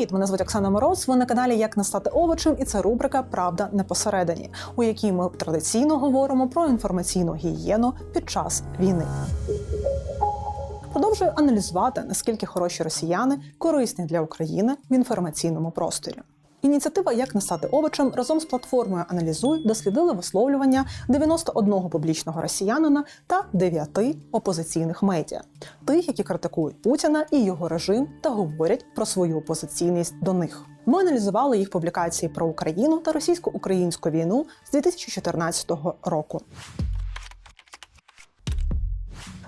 Привіт, мене звуть Оксана Мороз. Ви на каналі Як не стати овочем, і це рубрика Правда не посередині, у якій ми традиційно говоримо про інформаційну гігієну під час війни. Продовжую аналізувати, наскільки хороші росіяни корисні для України в інформаційному просторі. Ініціатива Як не стати овочем разом з платформою Аналізуй дослідили висловлювання 91 публічного росіянина та 9 опозиційних медіа, тих, які критикують Путіна і його режим та говорять про свою опозиційність до них. Ми аналізували їх публікації про Україну та російсько-українську війну з 2014 року.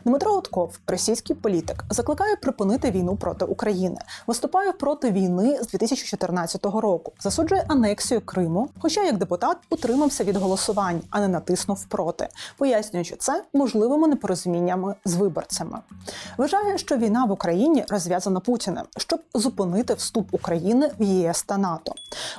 Дмитро Гудков, російський політик, закликає припинити війну проти України, виступає проти війни з 2014 року, засуджує анексію Криму. Хоча як депутат утримався від голосувань, а не натиснув проти, пояснюючи це можливими непорозуміннями з виборцями. Вважає, що війна в Україні розв'язана Путіним, щоб зупинити вступ України в ЄС та НАТО.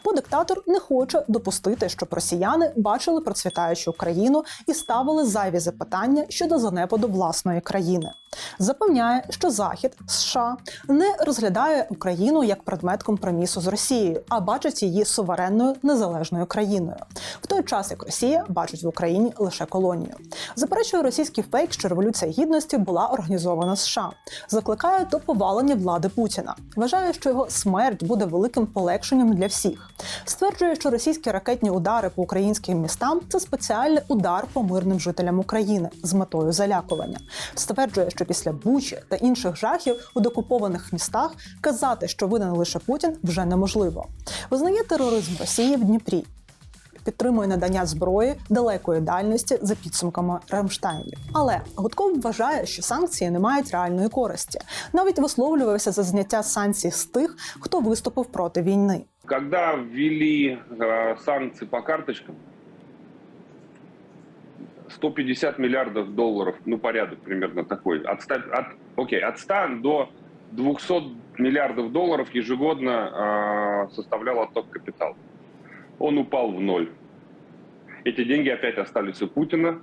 Бо диктатор не хоче допустити, щоб росіяни бачили процвітаючу Україну і ставили зайві запитання щодо занепаду власної країни. Запевняє, що Захід США не розглядає Україну як предмет компромісу з Росією, а бачить її суверенною незалежною країною, в той час як Росія бачить в Україні лише колонію. Заперечує російський фейк, що революція гідності була організована США, закликає до повалення влади Путіна. Вважає, що його смерть буде великим полегшенням для всіх. Стверджує, що російські ракетні удари по українським містам це спеціальний удар по мирним жителям України з метою залякування. Стверджує, що після Бучі та інших жахів у докупованих містах казати, що винен лише Путін, вже неможливо. Визнає тероризм Росії в Дніпрі. Підтримує надання зброї далекої дальності за підсумками Рамштайнів. Але Гудков вважає, що санкції не мають реальної користі. Навіть висловлювався за зняття санкцій з тих, хто виступив проти війни. Когда ввели э, санкции по карточкам, 150 миллиардов долларов, ну порядок примерно такой, от 100, от, окей, от 100 до 200 миллиардов долларов ежегодно э, составлял отток капитала. Он упал в ноль. Эти деньги опять остались у Путина,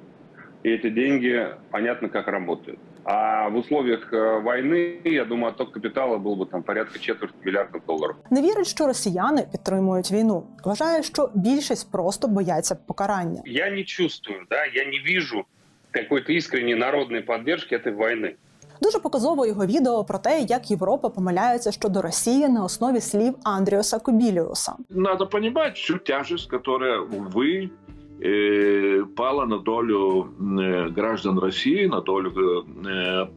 и эти деньги понятно как работают. А в условиях э, войны, я думаю, отток капитала был бы там порядка четверти миллиардов долларов. Не вірить, що росіяни підтримують війну. Вважає, що більшість просто бояться покарання. Я не чувствую, да, я не вижу какой-то искренней народной поддержки этой войны. Дуже показово його відео про те, як Європа помиляється щодо Росії на основі слів Андріуса Кобіліуса. надо понимать всю тяжесть, которая, увы, э, пала на долю э, граждан России, на долю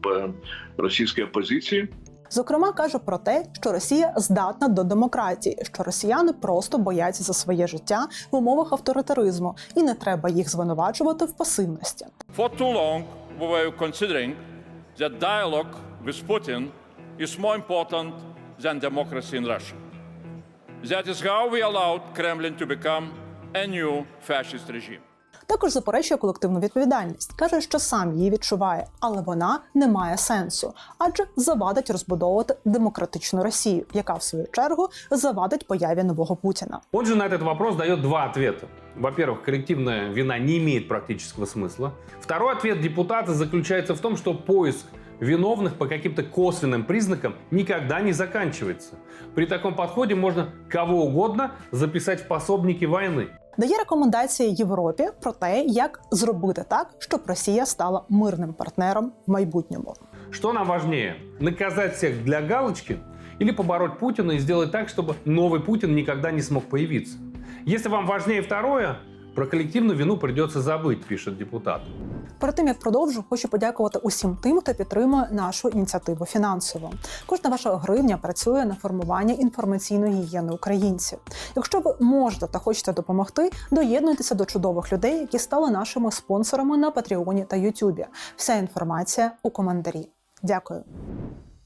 п- российской оппозиции. Зокрема, каже про те, що Росія здатна до демократії, що росіяни просто бояться за своє життя в умовах авторитаризму, і не треба їх звинувачувати в пасивності. For too long, we were considering that dialogue with Putin is more important than democracy in Russia. That is how we allowed Kremlin to become a new fascist regime. Також заперечує колективну відповідальність, каже, що сам її відчуває, але вона не має сенсу, адже завадить розбудовувати демократичну Росію, яка в свою чергу завадить появі нового Путіна. Он же на этот вопрос дает два ответа. Во-первых, коллективная вина не имеет практического смысла. Второй ответ депутата заключается в том, что поиск виновных по каким-то косвенным признакам никогда не заканчивается. При таком подходе можно кого угодно записать в пособники войны. Дає рекомендації Європі про те, як зробити так, щоб Росія стала мирним партнером в майбутньому. Что нам важнее? Наказать всех для галочки или побороть Путина и сделать так, чтобы новый Путин никогда не смог появиться? Если вам важнее второе, про коллективную вину придется забыть, пишет депутат. Перед тим як продовжу, хочу подякувати усім тим, хто підтримує нашу ініціативу фінансово. Кожна ваша гривня працює на формування інформаційної гігієни українців. Якщо ви можете та хочете допомогти, доєднуйтеся до чудових людей, які стали нашими спонсорами на Патреоні та Ютубі. Вся інформація у коментарі. Дякую.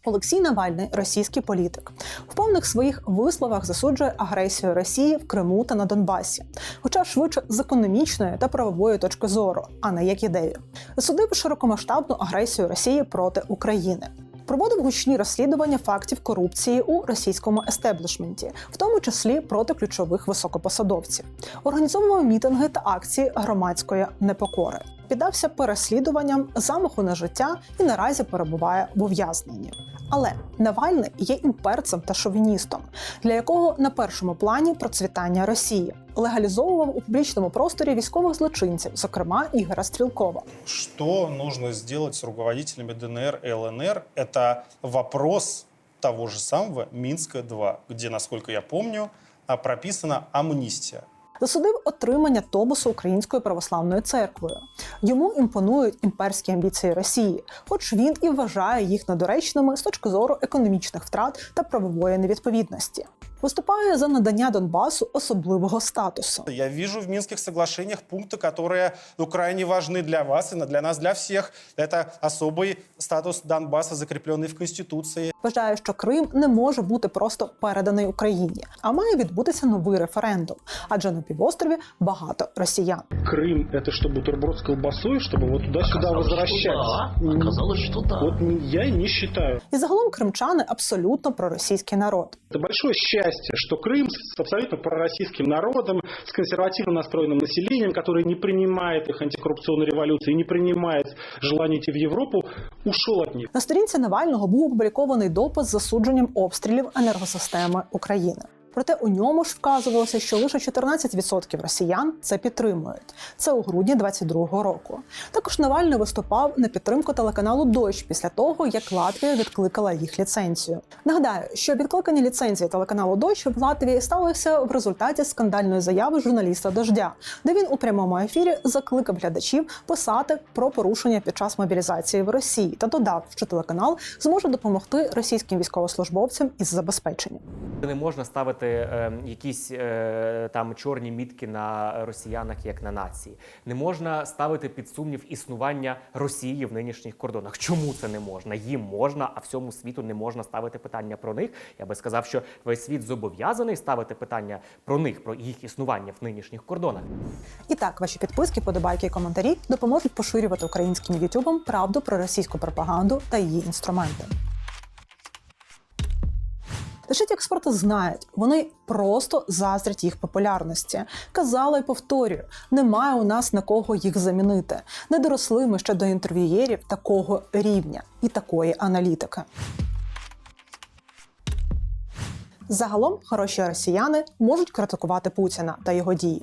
Олексій Навальний, російський політик, в повних своїх висловах засуджує агресію Росії в Криму та на Донбасі, хоча швидше з економічної та правової точки зору, а не як ідею. Засудив широкомасштабну агресію Росії проти України. Проводив гучні розслідування фактів корупції у російському естеблішменті, в тому числі проти ключових високопосадовців, організовував мітинги та акції громадської непокори. Піддався переслідуванням замаху на життя і наразі перебуває в ув'язненні. Але Навальний є імперцем та шовіністом, для якого на першому плані процвітання Росії легалізовував у публічному просторі військових злочинців, зокрема Ігора Стрілкова. Что нужно сделать с руководителями ДНР и ЛНР? Это вопрос того же самого Минска-2, где, насколько я помню, а, прописана амнистия. Засудив отримання Тобусу Українською православною церквою. Йому імпонують імперські амбіції Росії, хоч він і вважає їх недоречними з точки зору економічних втрат та правової невідповідності Виступає за надання Донбасу особливого статусу. Я вижу в Минских соглашениях пункты, которые ну, крайне важны для вас и на- для нас, для всех. Это особый статус Донбасса, закрепленный в Конституции. Вважає, що Крим не може бути просто переданий Україні, а має відбутися новий референдум, адже на півострові багато росіян. Крым это что, бутерброд с колбасой, чтобы вот туда-сюда возвращаться? М, Оказалось, что да. Вот м, я не считаю. І загалом кримчани абсолютно проросійський народ. Это большое счастье, что Крым с абсолютно пророссийским народом, с консервативно настроенным населением, которое не принимает их антикоррупционной революции, не принимает желание идти в Европу, ушел от них. На сторінці Навального був опублікований допис з засудженням обстрілів енергосистеми України. Проте у ньому ж вказувалося, що лише 14% росіян це підтримують. Це у грудні 22-го року. Також Навальний виступав на підтримку телеканалу Дощ після того, як Латвія відкликала їх ліцензію. Нагадаю, що відкликання ліцензії телеканалу Дощ в Латвії сталося в результаті скандальної заяви журналіста Дождя, де він у прямому ефірі закликав глядачів писати про порушення під час мобілізації в Росії та додав, що телеканал зможе допомогти російським військовослужбовцям із забезпеченням. Не можна ставити е, якісь е, там чорні мітки на росіянах як на нації. Не можна ставити під сумнів існування Росії в нинішніх кордонах. Чому це не можна? Їм можна, а всьому світу не можна ставити питання про них. Я би сказав, що весь світ зобов'язаний ставити питання про них, про їх існування в нинішніх кордонах. І так, ваші підписки, подобайки і коментарі допоможуть поширювати українським ютубом правду про російську пропаганду та її інструменти. Лише експерти знають, вони просто заздрять їх популярності. Казала і повторюю: немає у нас на кого їх замінити. Не доросли ми ще до інтерв'юєрів такого рівня і такої аналітики. Загалом хороші росіяни можуть критикувати Путіна та його дії,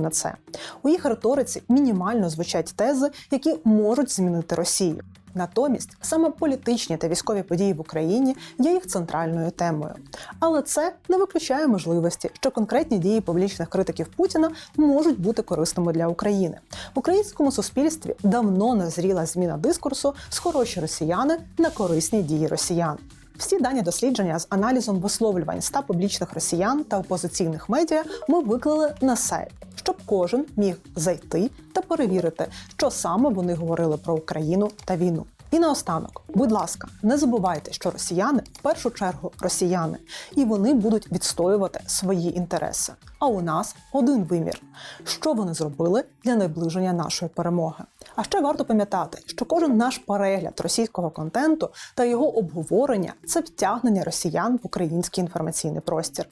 на це. У їх риториці мінімально звучать тези, які можуть змінити Росію. Натомість саме політичні та військові події в Україні є їх центральною темою. Але це не виключає можливості, що конкретні дії публічних критиків Путіна можуть бути корисними для України. В українському суспільстві давно назріла зміна дискурсу з хороші росіяни на корисні дії росіян. Всі дані дослідження з аналізом висловлювань ста публічних росіян та опозиційних медіа ми виклали на сайт, щоб кожен міг зайти та перевірити, що саме вони говорили про Україну та війну. І наостанок, будь ласка, не забувайте, що росіяни в першу чергу росіяни, і вони будуть відстоювати свої інтереси. А у нас один вимір: що вони зробили для наближення нашої перемоги. А ще варто пам'ятати, що кожен наш перегляд російського контенту та його обговорення це втягнення росіян в український інформаційний простір.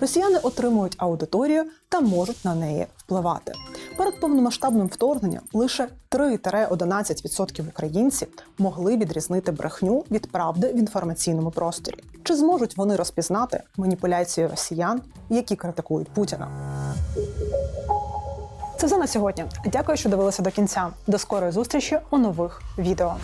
Росіяни отримують аудиторію та можуть на неї впливати. Перед повномасштабним вторгненням лише 3-11% українців могли відрізнити брехню від правди в інформаційному просторі. Чи зможуть вони розпізнати маніпуляції росіян, які критикують Путіна? Це все на сьогодні. Дякую, що дивилися до кінця. До скорої зустрічі у нових відео.